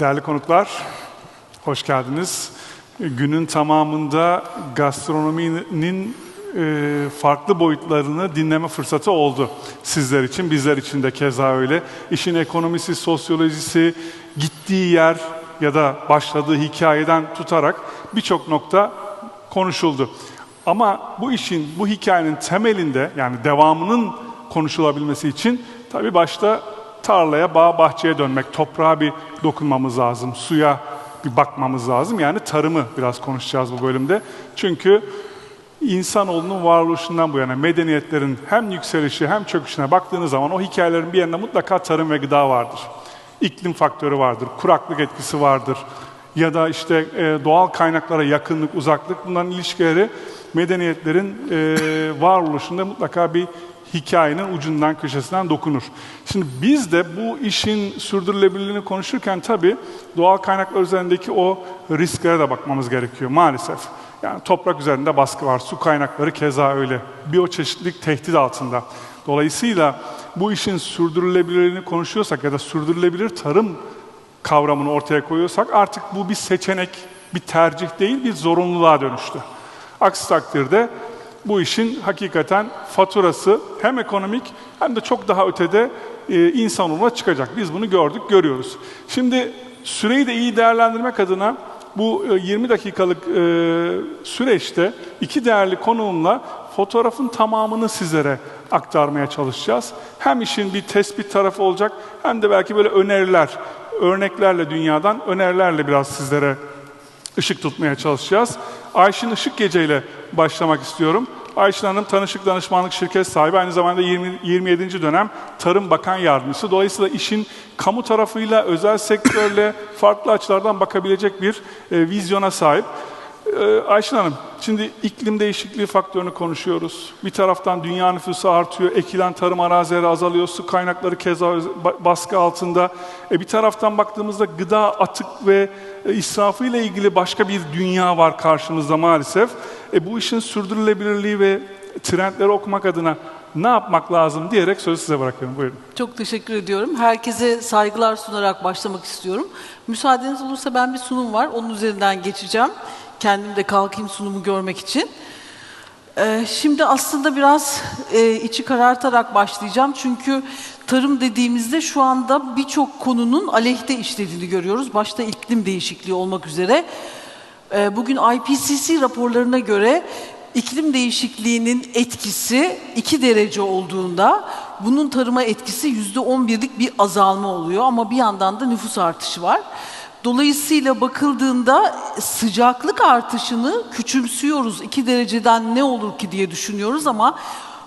Değerli konuklar, hoş geldiniz. Günün tamamında gastronominin e, farklı boyutlarını dinleme fırsatı oldu sizler için, bizler için de keza öyle. İşin ekonomisi, sosyolojisi, gittiği yer ya da başladığı hikayeden tutarak birçok nokta konuşuldu. Ama bu işin, bu hikayenin temelinde yani devamının konuşulabilmesi için tabii başta tarlaya, bağ, bahçeye dönmek, toprağa bir dokunmamız lazım, suya bir bakmamız lazım. Yani tarımı biraz konuşacağız bu bölümde. Çünkü insanoğlunun varoluşundan bu yana medeniyetlerin hem yükselişi hem çöküşüne baktığınız zaman o hikayelerin bir yerinde mutlaka tarım ve gıda vardır. İklim faktörü vardır, kuraklık etkisi vardır ya da işte e, doğal kaynaklara yakınlık, uzaklık bunların ilişkileri medeniyetlerin e, varoluşunda mutlaka bir hikayenin ucundan köşesinden dokunur. Şimdi biz de bu işin sürdürülebilirliğini konuşurken tabii doğal kaynaklar üzerindeki o risklere de bakmamız gerekiyor maalesef. Yani toprak üzerinde baskı var, su kaynakları keza öyle. Biyoçeşitlilik tehdit altında. Dolayısıyla bu işin sürdürülebilirliğini konuşuyorsak ya da sürdürülebilir tarım kavramını ortaya koyuyorsak artık bu bir seçenek, bir tercih değil, bir zorunluluğa dönüştü. Aksi takdirde bu işin hakikaten faturası hem ekonomik hem de çok daha ötede e, insanoğluna çıkacak. Biz bunu gördük, görüyoruz. Şimdi süreyi de iyi değerlendirmek adına bu 20 e, dakikalık e, süreçte iki değerli konuğumla fotoğrafın tamamını sizlere aktarmaya çalışacağız. Hem işin bir tespit tarafı olacak hem de belki böyle öneriler, örneklerle dünyadan önerilerle biraz sizlere ışık tutmaya çalışacağız. Ayşin Işık Gece ile başlamak istiyorum. Ayşin Hanım tanışık danışmanlık şirket sahibi, aynı zamanda 20, 27. dönem Tarım Bakan Yardımcısı. Dolayısıyla işin kamu tarafıyla, özel sektörle farklı açılardan bakabilecek bir e, vizyona sahip. Ee, Ayşin Hanım, şimdi iklim değişikliği faktörünü konuşuyoruz. Bir taraftan dünya nüfusu artıyor, ekilen tarım arazileri azalıyor, su kaynakları keza baskı altında. E bir taraftan baktığımızda gıda atık ve e, israfı ile ilgili başka bir dünya var karşımızda maalesef. E bu işin sürdürülebilirliği ve trendleri okumak adına ne yapmak lazım diyerek sözü size bırakıyorum. Buyurun. Çok teşekkür ediyorum. Herkese saygılar sunarak başlamak istiyorum. Müsaadeniz olursa ben bir sunum var, onun üzerinden geçeceğim kendim de kalkayım sunumu görmek için. Ee, şimdi aslında biraz e, içi karartarak başlayacağım. Çünkü tarım dediğimizde şu anda birçok konunun aleyhte işlediğini görüyoruz. Başta iklim değişikliği olmak üzere. Ee, bugün IPCC raporlarına göre iklim değişikliğinin etkisi 2 derece olduğunda bunun tarıma etkisi %11'lik bir azalma oluyor. Ama bir yandan da nüfus artışı var. Dolayısıyla bakıldığında sıcaklık artışını küçümsüyoruz. 2 dereceden ne olur ki diye düşünüyoruz ama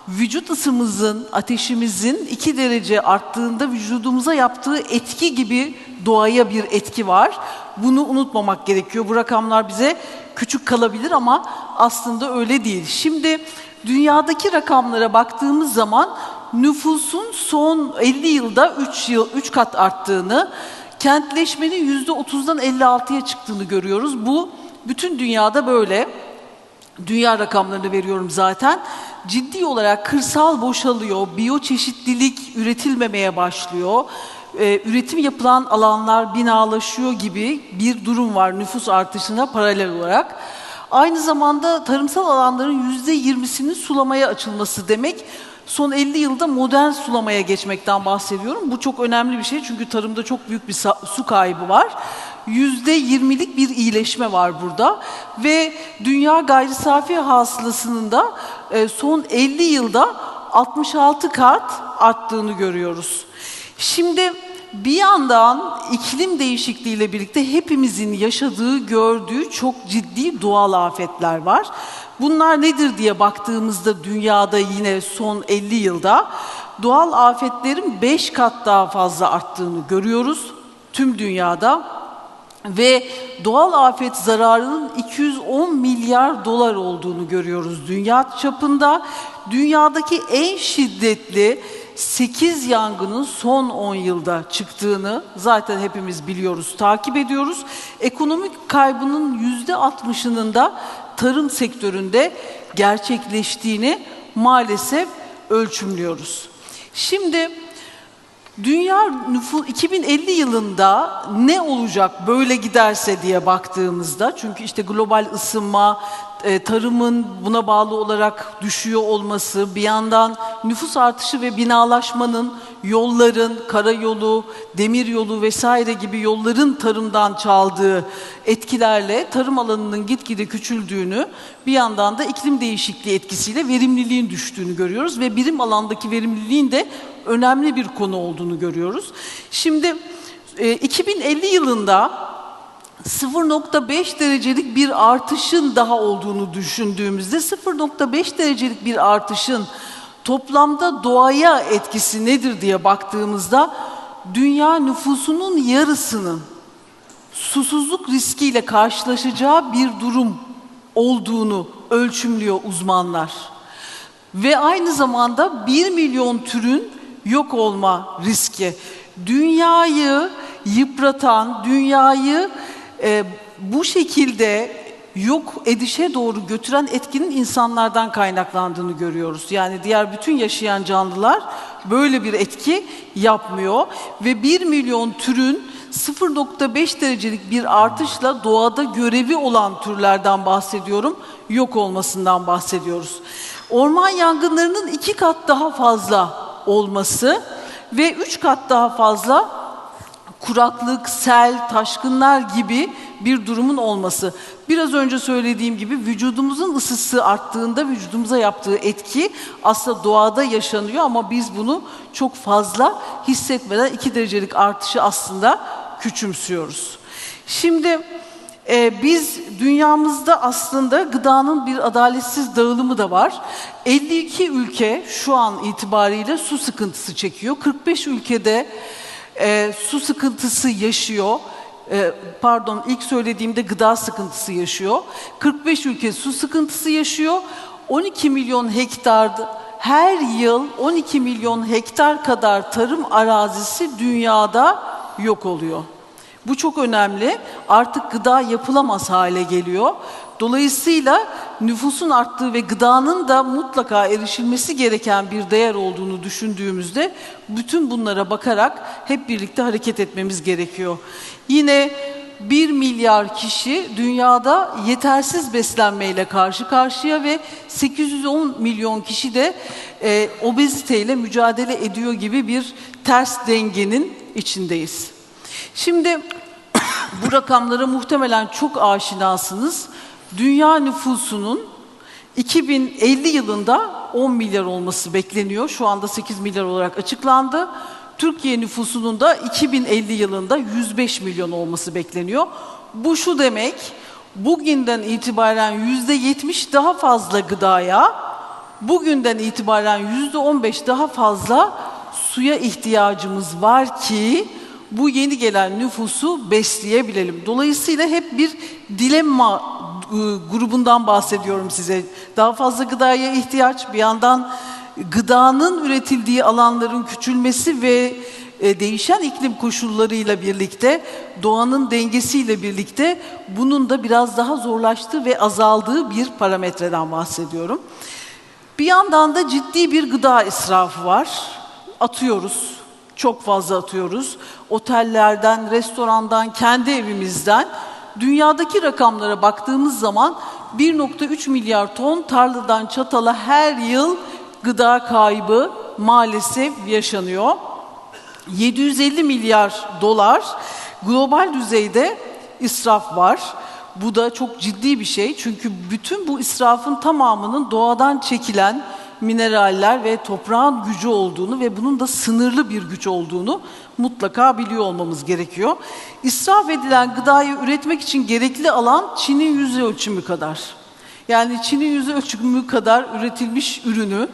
vücut ısımızın, ateşimizin 2 derece arttığında vücudumuza yaptığı etki gibi doğaya bir etki var. Bunu unutmamak gerekiyor. Bu rakamlar bize küçük kalabilir ama aslında öyle değil. Şimdi dünyadaki rakamlara baktığımız zaman nüfusun son 50 yılda 3 yıl 3 kat arttığını, kentleşmenin yüzde otuzdan 56'ya çıktığını görüyoruz. Bu bütün dünyada böyle. Dünya rakamlarını veriyorum zaten. Ciddi olarak kırsal boşalıyor, biyoçeşitlilik üretilmemeye başlıyor. Ee, üretim yapılan alanlar binalaşıyor gibi bir durum var nüfus artışına paralel olarak. Aynı zamanda tarımsal alanların yüzde yirmisinin sulamaya açılması demek son 50 yılda modern sulamaya geçmekten bahsediyorum. Bu çok önemli bir şey çünkü tarımda çok büyük bir su kaybı var. Yüzde yirmilik bir iyileşme var burada ve dünya gayri safi hasılasının da e, son 50 yılda 66 kat arttığını görüyoruz. Şimdi bir yandan iklim değişikliğiyle birlikte hepimizin yaşadığı, gördüğü çok ciddi doğal afetler var. Bunlar nedir diye baktığımızda dünyada yine son 50 yılda doğal afetlerin 5 kat daha fazla arttığını görüyoruz tüm dünyada. Ve doğal afet zararının 210 milyar dolar olduğunu görüyoruz dünya çapında. Dünyadaki en şiddetli 8 yangının son 10 yılda çıktığını zaten hepimiz biliyoruz, takip ediyoruz. Ekonomik kaybının %60'ının da tarım sektöründe gerçekleştiğini maalesef ölçümlüyoruz. Şimdi Dünya nüfus 2050 yılında ne olacak böyle giderse diye baktığımızda çünkü işte global ısınma, e, tarımın buna bağlı olarak düşüyor olması, bir yandan nüfus artışı ve binalaşmanın yolların, karayolu, demir yolu vesaire gibi yolların tarımdan çaldığı etkilerle tarım alanının gitgide küçüldüğünü, bir yandan da iklim değişikliği etkisiyle verimliliğin düştüğünü görüyoruz ve birim alandaki verimliliğin de önemli bir konu olduğunu görüyoruz. Şimdi 2050 e, yılında 0.5 derecelik bir artışın daha olduğunu düşündüğümüzde 0.5 derecelik bir artışın toplamda doğaya etkisi nedir diye baktığımızda dünya nüfusunun yarısının susuzluk riskiyle karşılaşacağı bir durum olduğunu ölçümlüyor uzmanlar. Ve aynı zamanda 1 milyon türün yok olma riski. Dünyayı yıpratan, dünyayı e, bu şekilde yok edişe doğru götüren etkinin insanlardan kaynaklandığını görüyoruz. Yani diğer bütün yaşayan canlılar böyle bir etki yapmıyor ve 1 milyon türün 0.5 derecelik bir artışla doğada görevi olan türlerden bahsediyorum, yok olmasından bahsediyoruz. Orman yangınlarının iki kat daha fazla olması ve üç kat daha fazla kuraklık, sel, taşkınlar gibi bir durumun olması. Biraz önce söylediğim gibi vücudumuzun ısısı arttığında vücudumuza yaptığı etki aslında doğada yaşanıyor ama biz bunu çok fazla hissetmeden 2 derecelik artışı aslında küçümsüyoruz. Şimdi e, biz dünyamızda aslında gıdanın bir adaletsiz dağılımı da var. 52 ülke şu an itibariyle su sıkıntısı çekiyor. 45 ülkede e, su sıkıntısı yaşıyor. E, pardon ilk söylediğimde gıda sıkıntısı yaşıyor. 45 ülke su sıkıntısı yaşıyor. 12 milyon hektar her yıl 12 milyon hektar kadar tarım arazisi dünyada yok oluyor. Bu çok önemli. Artık gıda yapılamaz hale geliyor. Dolayısıyla nüfusun arttığı ve gıdanın da mutlaka erişilmesi gereken bir değer olduğunu düşündüğümüzde bütün bunlara bakarak hep birlikte hareket etmemiz gerekiyor. Yine 1 milyar kişi dünyada yetersiz beslenmeyle karşı karşıya ve 810 milyon kişi de e, obeziteyle mücadele ediyor gibi bir ters dengenin içindeyiz. Şimdi bu rakamlara muhtemelen çok aşinasınız. Dünya nüfusunun 2050 yılında 10 milyar olması bekleniyor. Şu anda 8 milyar olarak açıklandı. Türkiye nüfusunun da 2050 yılında 105 milyon olması bekleniyor. Bu şu demek, bugünden itibaren yüzde 70 daha fazla gıdaya, bugünden itibaren yüzde 15 daha fazla suya ihtiyacımız var ki bu yeni gelen nüfusu besleyebilelim. Dolayısıyla hep bir dilemma e, grubundan bahsediyorum size. Daha fazla gıdaya ihtiyaç, bir yandan gıdanın üretildiği alanların küçülmesi ve e, değişen iklim koşullarıyla birlikte, doğanın dengesiyle birlikte bunun da biraz daha zorlaştığı ve azaldığı bir parametreden bahsediyorum. Bir yandan da ciddi bir gıda israfı var. Atıyoruz, çok fazla atıyoruz. Otellerden, restorandan, kendi evimizden dünyadaki rakamlara baktığımız zaman 1.3 milyar ton tarladan çatala her yıl gıda kaybı maalesef yaşanıyor. 750 milyar dolar global düzeyde israf var. Bu da çok ciddi bir şey çünkü bütün bu israfın tamamının doğadan çekilen mineraller ve toprağın gücü olduğunu ve bunun da sınırlı bir güç olduğunu mutlaka biliyor olmamız gerekiyor. İsraf edilen gıdayı üretmek için gerekli alan Çin'in yüzde ölçümü kadar. Yani Çin'in yüzde ölçümü kadar üretilmiş ürünü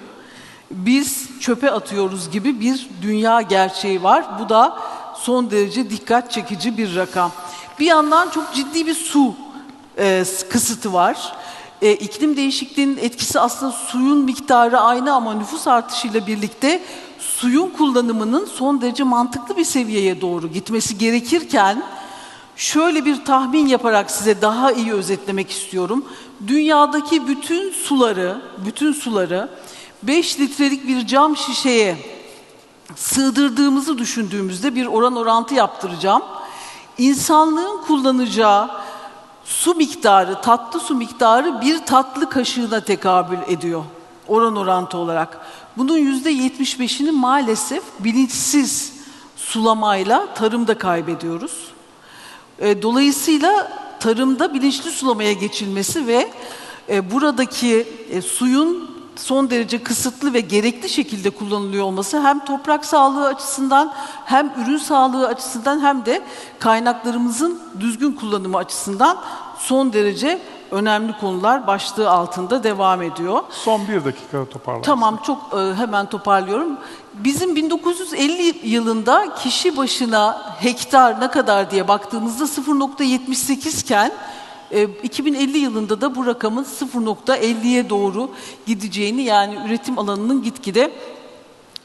biz çöpe atıyoruz gibi bir dünya gerçeği var. Bu da son derece dikkat çekici bir rakam. Bir yandan çok ciddi bir su e, kısıtı var. E, iklim değişikliğinin etkisi aslında suyun miktarı aynı ama nüfus artışıyla birlikte suyun kullanımının son derece mantıklı bir seviyeye doğru gitmesi gerekirken şöyle bir tahmin yaparak size daha iyi özetlemek istiyorum. Dünyadaki bütün suları, bütün suları 5 litrelik bir cam şişeye sığdırdığımızı düşündüğümüzde bir oran orantı yaptıracağım. İnsanlığın kullanacağı su miktarı, tatlı su miktarı bir tatlı kaşığına tekabül ediyor oran orantı olarak. Bunun yüzde 75'ini maalesef bilinçsiz sulamayla tarımda kaybediyoruz. E, Dolayısıyla tarımda bilinçli sulamaya geçilmesi ve e, buradaki e, suyun son derece kısıtlı ve gerekli şekilde kullanılıyor olması hem toprak sağlığı açısından hem ürün sağlığı açısından hem de kaynaklarımızın düzgün kullanımı açısından son derece önemli konular başlığı altında devam ediyor. Son bir dakika toparlayın. Tamam çok e, hemen toparlıyorum. Bizim 1950 yılında kişi başına hektar ne kadar diye baktığımızda 0.78 iken e, 2050 yılında da bu rakamın 0.50'ye doğru gideceğini yani üretim alanının gitgide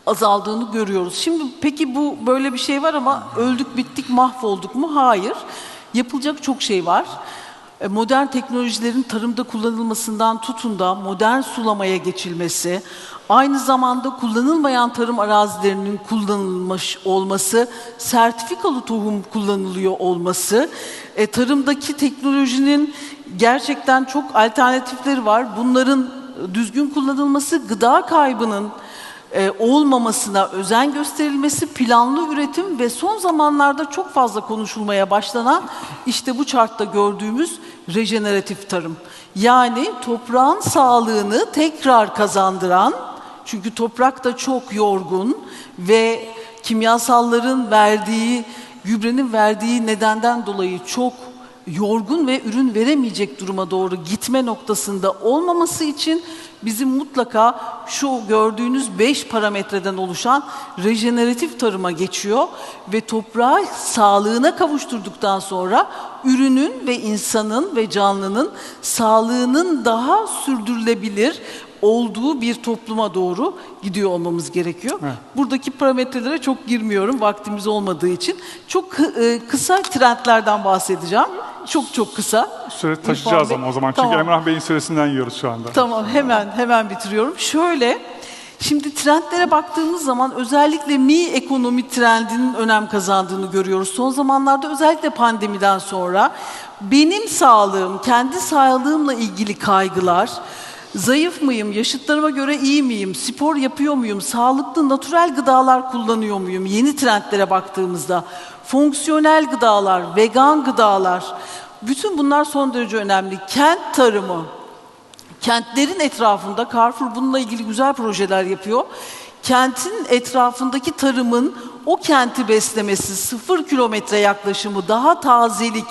azaldığını görüyoruz. Şimdi peki bu böyle bir şey var ama öldük bittik mahvolduk mu? Hayır. Yapılacak çok şey var. E, Modern teknolojilerin tarımda kullanılmasından tutun da modern sulamaya geçilmesi, aynı zamanda kullanılmayan tarım arazilerinin kullanılmış olması, sertifikalı tohum kullanılıyor olması, e, tarımdaki teknolojinin gerçekten çok alternatifleri var. Bunların düzgün kullanılması, gıda kaybının e, olmamasına özen gösterilmesi, planlı üretim ve son zamanlarda çok fazla konuşulmaya başlanan işte bu chartta gördüğümüz rejeneratif tarım. Yani toprağın sağlığını tekrar kazandıran, çünkü toprak da çok yorgun ve kimyasalların verdiği, gübrenin verdiği nedenden dolayı çok yorgun ve ürün veremeyecek duruma doğru gitme noktasında olmaması için bizim mutlaka şu gördüğünüz 5 parametreden oluşan rejeneratif tarıma geçiyor ve toprağı sağlığına kavuşturduktan sonra ürünün ve insanın ve canlının sağlığının daha sürdürülebilir olduğu bir topluma doğru gidiyor olmamız gerekiyor. Evet. Buradaki parametrelere çok girmiyorum vaktimiz olmadığı için. Çok e, kısa trendlerden bahsedeceğim. Çok çok kısa. Süre taşıyacağız ama o zaman. Çünkü Tamam. Emrah Bey'in süresinden yiyoruz şu anda. Tamam hemen hemen bitiriyorum. Şöyle Şimdi trendlere baktığımız zaman özellikle mi ekonomi trendinin önem kazandığını görüyoruz. Son zamanlarda özellikle pandemiden sonra benim sağlığım, kendi sağlığımla ilgili kaygılar, zayıf mıyım, yaşıtlarıma göre iyi miyim, spor yapıyor muyum, sağlıklı natürel gıdalar kullanıyor muyum? Yeni trendlere baktığımızda, fonksiyonel gıdalar, vegan gıdalar, bütün bunlar son derece önemli. Kent tarımı, Kentlerin etrafında Carrefour bununla ilgili güzel projeler yapıyor. Kentin etrafındaki tarımın o kenti beslemesi, sıfır kilometre yaklaşımı, daha tazelik,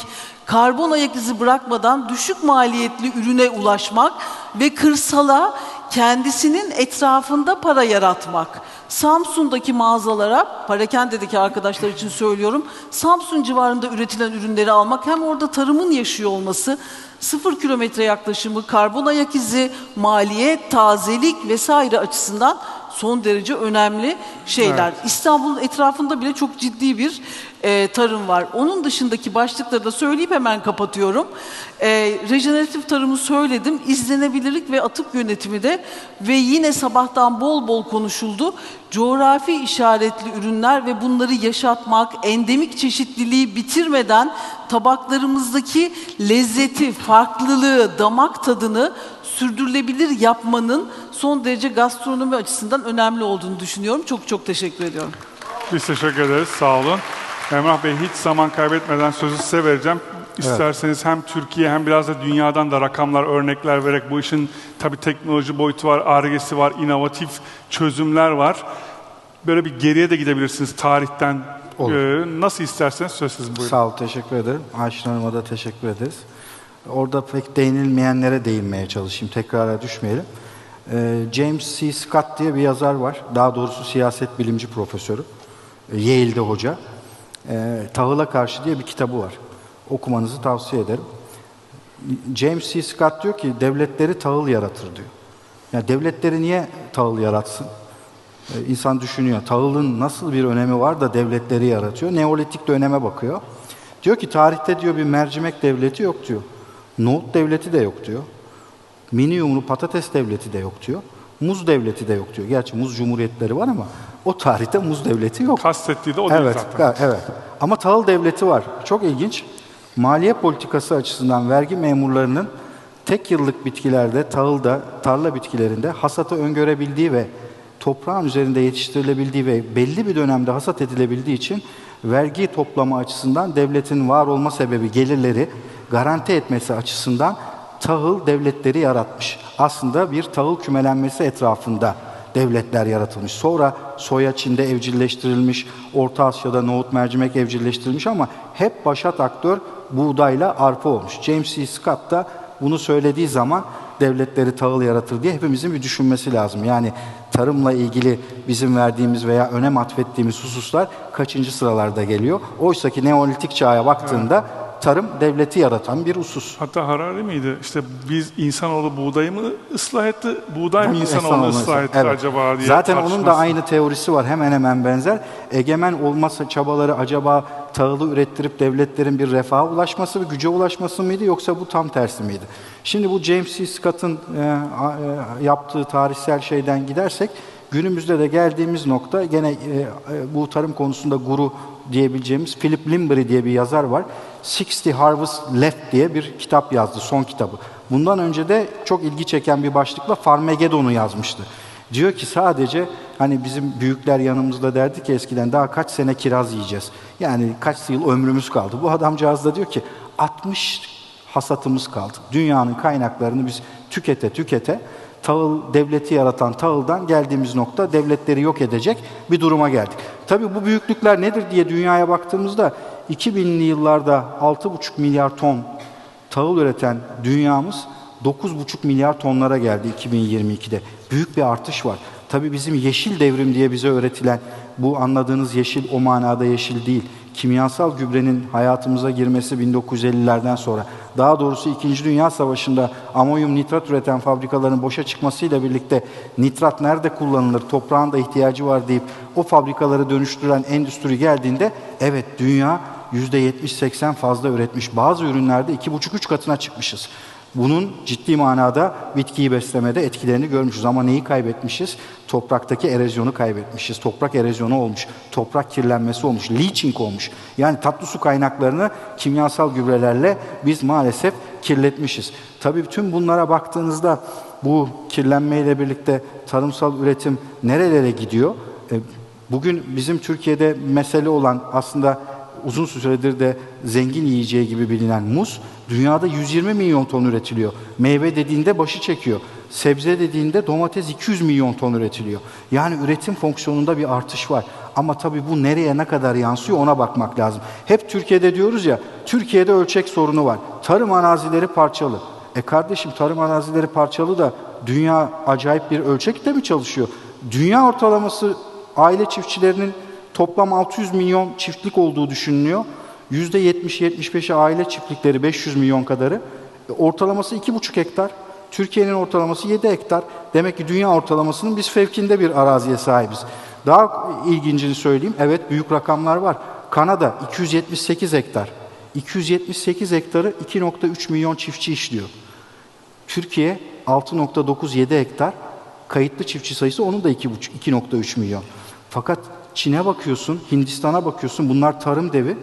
karbon ayak izi bırakmadan düşük maliyetli ürüne ulaşmak ve kırsala kendisinin etrafında para yaratmak. Samsun'daki mağazalara, Parakende'deki arkadaşlar için söylüyorum, Samsun civarında üretilen ürünleri almak hem orada tarımın yaşıyor olması, sıfır kilometre yaklaşımı, karbon ayak izi, maliyet, tazelik vesaire açısından son derece önemli şeyler. İstanbul'un etrafında bile çok ciddi bir e, tarım var. Onun dışındaki başlıkları da söyleyip hemen kapatıyorum. E, rejeneratif tarımı söyledim. İzlenebilirlik ve atık yönetimi de ve yine sabahtan bol bol konuşuldu. Coğrafi işaretli ürünler ve bunları yaşatmak, endemik çeşitliliği bitirmeden tabaklarımızdaki lezzeti, farklılığı, damak tadını sürdürülebilir yapmanın son derece gastronomi açısından önemli olduğunu düşünüyorum. Çok çok teşekkür ediyorum. Biz teşekkür ederiz. Sağ olun. Emrah Bey hiç zaman kaybetmeden sözü size vereceğim. İsterseniz hem Türkiye hem biraz da dünyadan da rakamlar, örnekler vererek bu işin tabii teknoloji boyutu var, argesi var, inovatif çözümler var. Böyle bir geriye de gidebilirsiniz tarihten. Olur. Ee, nasıl isterseniz söz sizin buyurun. Sağ ol, teşekkür ederim. Ayşin Hanım'a da teşekkür ederiz. Orada pek değinilmeyenlere değinmeye çalışayım, tekrara düşmeyelim. Ee, James C. Scott diye bir yazar var. Daha doğrusu siyaset bilimci profesörü. Ee, Yale'de hoca. Ee, Tahıla Karşı diye bir kitabı var. Okumanızı tavsiye ederim. James C. Scott diyor ki devletleri tahıl yaratır diyor. Ya devletleri niye tahıl yaratsın? Ee, İnsan düşünüyor. Tahılın nasıl bir önemi var da devletleri yaratıyor? Neolitik döneme bakıyor. Diyor ki tarihte diyor bir mercimek devleti yok diyor. Nohut devleti de yok diyor. Mini yumru patates devleti de yok diyor. Muz devleti de yok diyor. Gerçi muz cumhuriyetleri var ama O tarihte muz devleti yok. Kastettiği de o değil Evet, zaten. ga- evet. Ama tahıl devleti var. Çok ilginç. Maliye politikası açısından vergi memurlarının tek yıllık bitkilerde, tahılda, tarla bitkilerinde hasatı öngörebildiği ve toprağın üzerinde yetiştirilebildiği ve belli bir dönemde hasat edilebildiği için vergi toplama açısından devletin var olma sebebi gelirleri garanti etmesi açısından tahıl devletleri yaratmış. Aslında bir tahıl kümelenmesi etrafında devletler yaratılmış. Sonra soya Çin'de evcilleştirilmiş, Orta Asya'da nohut mercimek evcilleştirilmiş ama hep başat aktör buğdayla arpa olmuş. James C. Scott da bunu söylediği zaman devletleri tahıl yaratır diye hepimizin bir düşünmesi lazım. Yani tarımla ilgili bizim verdiğimiz veya önem atfettiğimiz hususlar kaçıncı sıralarda geliyor? Oysa ki Neolitik çağa baktığında tarım devleti yaratan bir husus. Hatta Harari miydi? İşte biz insanoğlu buğdayı mı ıslah etti, buğday mı insanoğlu ıslah olması. etti Evet. acaba diye Zaten onun da aynı teorisi var. Hemen hemen benzer. Egemen olmasa çabaları acaba tahılı ürettirip devletlerin bir refaha ulaşması ve güce ulaşması mıydı yoksa bu tam tersi miydi? Şimdi bu James C. Scott'ın e, e, yaptığı tarihsel şeyden gidersek günümüzde de geldiğimiz nokta gene e, e, bu tarım konusunda guru diyebileceğimiz Philip Limbury diye bir yazar var. 60 Harvest Left diye bir kitap yazdı, son kitabı. Bundan önce de çok ilgi çeken bir başlıkla Farmageddon'u yazmıştı. Diyor ki sadece hani bizim büyükler yanımızda derdi ki eskiden daha kaç sene kiraz yiyeceğiz. Yani kaç yıl ömrümüz kaldı. Bu adamcağız da diyor ki 60 hasatımız kaldı. Dünyanın kaynaklarını biz tükete tükete tahıl devleti yaratan tahıldan geldiğimiz nokta devletleri yok edecek bir duruma geldik. Tabii bu büyüklükler nedir diye dünyaya baktığımızda 2000'li yıllarda 6,5 milyar ton tahıl üreten dünyamız 9,5 milyar tonlara geldi 2022'de. Büyük bir artış var. Tabii bizim yeşil devrim diye bize öğretilen bu anladığınız yeşil o manada yeşil değil. Kimyasal gübrenin hayatımıza girmesi 1950'lerden sonra, daha doğrusu 2. Dünya Savaşı'nda amonyum nitrat üreten fabrikaların boşa çıkmasıyla birlikte nitrat nerede kullanılır, toprağın da ihtiyacı var deyip o fabrikaları dönüştüren endüstri geldiğinde evet dünya %70-80 fazla üretmiş. Bazı ürünlerde 2,5-3 katına çıkmışız. Bunun ciddi manada bitkiyi beslemede etkilerini görmüşüz. Ama neyi kaybetmişiz? Topraktaki erozyonu kaybetmişiz. Toprak erozyonu olmuş. Toprak kirlenmesi olmuş. Leaching olmuş. Yani tatlı su kaynaklarını kimyasal gübrelerle biz maalesef kirletmişiz. Tabii bütün bunlara baktığınızda bu kirlenmeyle birlikte tarımsal üretim nerelere gidiyor? E, Bugün bizim Türkiye'de mesele olan aslında uzun süredir de zengin yiyeceği gibi bilinen muz dünyada 120 milyon ton üretiliyor. Meyve dediğinde başı çekiyor. Sebze dediğinde domates 200 milyon ton üretiliyor. Yani üretim fonksiyonunda bir artış var. Ama tabii bu nereye ne kadar yansıyor ona bakmak lazım. Hep Türkiye'de diyoruz ya, Türkiye'de ölçek sorunu var. Tarım arazileri parçalı. E kardeşim tarım arazileri parçalı da dünya acayip bir ölçekte mi çalışıyor? Dünya ortalaması aile çiftçilerinin toplam 600 milyon çiftlik olduğu düşünülüyor. %70-75'i aile çiftlikleri 500 milyon kadarı. E, Ortalaması 2,5 hektar. Türkiye'nin ortalaması 7 hektar. Demek ki dünya ortalamasının biz fevkinde bir araziye sahibiz. Daha ilgincini söyleyeyim. Evet büyük rakamlar var. Kanada 278 hektar. 278 hektarı 2.3 milyon çiftçi işliyor. Türkiye 6.97 hektar. Kayıtlı çiftçi sayısı onun da 2,5 2.3 milyon. Fakat Çin'e bakıyorsun, Hindistan'a bakıyorsun. Bunlar tarım devi.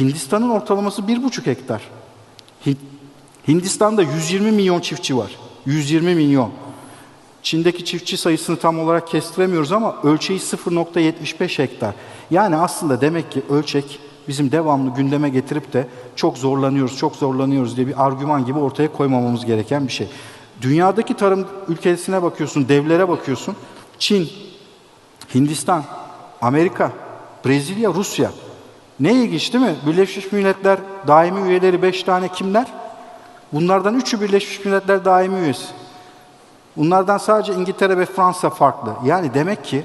Hindistan'ın ortalaması 1,5 hektar. Hin- Hindistan'da 120 milyon çiftçi var. 120 milyon. Çin'deki çiftçi sayısını tam olarak kestiremiyoruz ama ölçeği 0.75 hektar. Yani aslında demek ki ölçek bizim devamlı gündeme getirip de çok zorlanıyoruz, çok zorlanıyoruz diye bir argüman gibi ortaya koymamamız gereken bir şey. Dünyadaki tarım ülkesine bakıyorsun, devlere bakıyorsun. Çin, Hindistan, Amerika, Brezilya, Rusya. Ne ilginç değil mi? Birleşmiş Milletler daimi üyeleri 5 tane kimler? Bunlardan üçü Birleşmiş Milletler daimi üyesi. Bunlardan sadece İngiltere ve Fransa farklı. Yani demek ki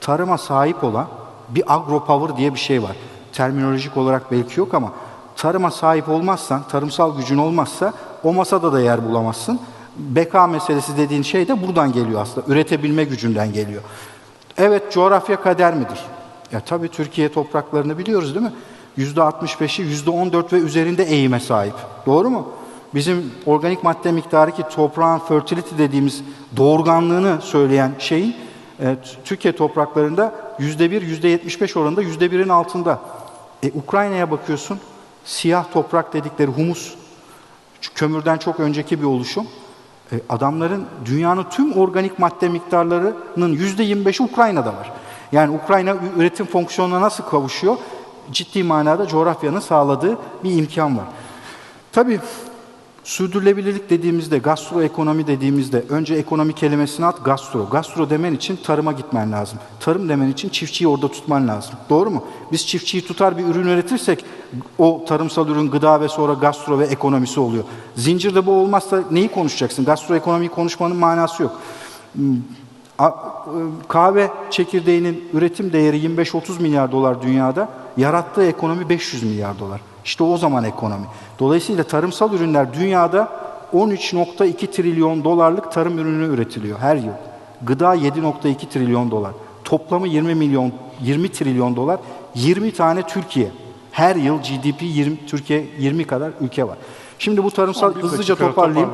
tarıma sahip olan bir agropower diye bir şey var. Terminolojik olarak belki yok ama tarıma sahip olmazsan, tarımsal gücün olmazsa o masada da yer bulamazsın. Beka meselesi dediğin şey de buradan geliyor aslında. Üretebilme gücünden geliyor. Evet coğrafya kader midir? Ya tabii Türkiye topraklarını biliyoruz değil mi? %65'i %14 ve üzerinde eğime sahip. Doğru mu? Bizim organik madde miktarı ki toprağın fertility dediğimiz doğurganlığını söyleyen şeyin E, Türkiye topraklarında %1, %75 oranında %1'in altında. E, Ukrayna'ya bakıyorsun, siyah toprak dedikleri humus, kömürden çok önceki bir oluşum. E, adamların dünyanın tüm organik madde miktarlarının %25'i Ukrayna'da var. Yani Ukrayna üretim fonksiyonuna nasıl kavuşuyor? Ciddi manada coğrafyanın sağladığı bir imkan var. Tabii sürdürülebilirlik dediğimizde, gastroekonomi dediğimizde önce ekonomi kelimesini at, gastro. Gastro demen için tarıma gitmen lazım. Tarım demen için çiftçiyi orada tutman lazım. Doğru mu? Biz çiftçiyi tutar bir ürün üretirsek o tarımsal ürün gıda ve sonra gastro ve ekonomisi oluyor. Zincirde bu olmazsa neyi konuşacaksın? Gastroekonomiyi konuşmanın manası yok. A- e, Kahve çekirdeğinin üretim değeri 25-30 milyar dolar dünyada, yarattığı ekonomi 500 milyar dolar. İşte o zaman ekonomi. Dolayısıyla tarımsal ürünler dünyada 13.2 trilyon dolarlık tarım ürünü üretiliyor her yıl. Gıda 7.2 trilyon dolar. Toplamı 20 milyon 20 trilyon dolar. 20 tane Türkiye. Her yıl GDP 20 Türkiye 20 kadar ülke var. Şimdi bu tarımsal hızlıca toparlayayım.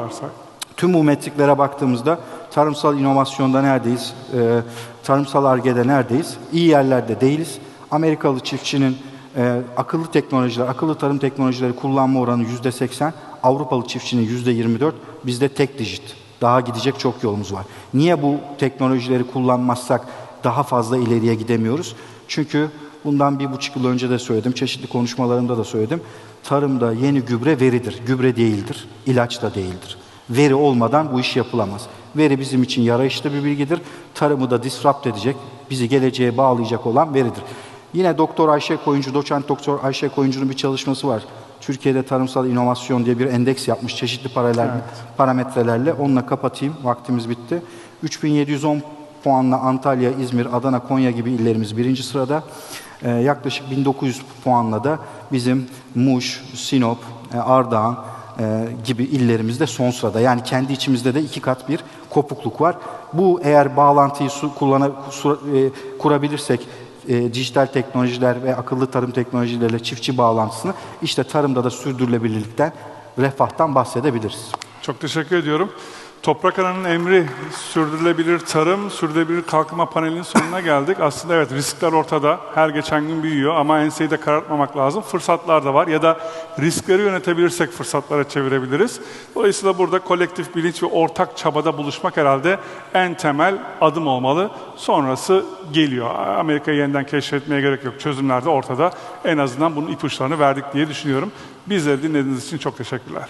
Tüm bu metriklere baktığımızda tarımsal inovasyonda neredeyiz? Ee, tarımsal argede neredeyiz? İyi yerlerde değiliz. Amerikalı çiftçinin e, akıllı teknolojiler, akıllı tarım teknolojileri kullanma oranı yüzde 80. Avrupalı çiftçinin yüzde 24. Bizde tek dijit. Daha gidecek çok yolumuz var. Niye bu teknolojileri kullanmazsak daha fazla ileriye gidemiyoruz? Çünkü bundan bir buçuk yıl önce de söyledim, çeşitli konuşmalarımda da söyledim. Tarımda yeni gübre veridir, gübre değildir, ilaç da değildir. Veri olmadan bu iş yapılamaz. Veri bizim için yarayışlı bir bilgidir. Tarımı da disrupt edecek, bizi geleceğe bağlayacak olan veridir. Yine Doktor Ayşe Koyuncu, doçent Doktor Ayşe Koyuncu'nun bir çalışması var. Türkiye'de tarımsal inovasyon diye bir endeks yapmış çeşitli paralel parametrelerle. Onunla kapatayım. Vaktimiz bitti. 3710 puanla Antalya, İzmir, Adana, Konya gibi illerimiz birinci sırada. Ee, yaklaşık 1900 puanla da bizim Muş, Sinop, e, Ardahan e, gibi illerimizde son sırada. Yani kendi içimizde de iki kat bir kopukluk var. Bu eğer bağlantıyı su, kullana, su- e, kurabilirsek e, dijital teknolojiler ve akıllı tarım teknolojileriyle çiftçi bağlantısını işte tarımda da sürdürülebilirlikten, refahtan bahsedebiliriz. Çok teşekkür ediyorum. Toprak Ana'nın emri sürdürülebilir tarım, sürdürülebilir kalkınma panelinin sonuna geldik. Aslında evet riskler ortada. Her geçen gün büyüyor ama enseyi de karartmamak lazım. Fırsatlar da var ya da riskleri yönetebilirsek fırsatlara çevirebiliriz. Dolayısıyla burada kolektif bilinç ve ortak çabada buluşmak herhalde en temel adım olmalı. Sonrası geliyor. Amerika'yı yeniden keşfetmeye gerek yok. Çözümler de ortada. En azından bunun ipuçlarını verdik diye düşünüyorum. Bizleri dinlediğiniz için çok teşekkürler.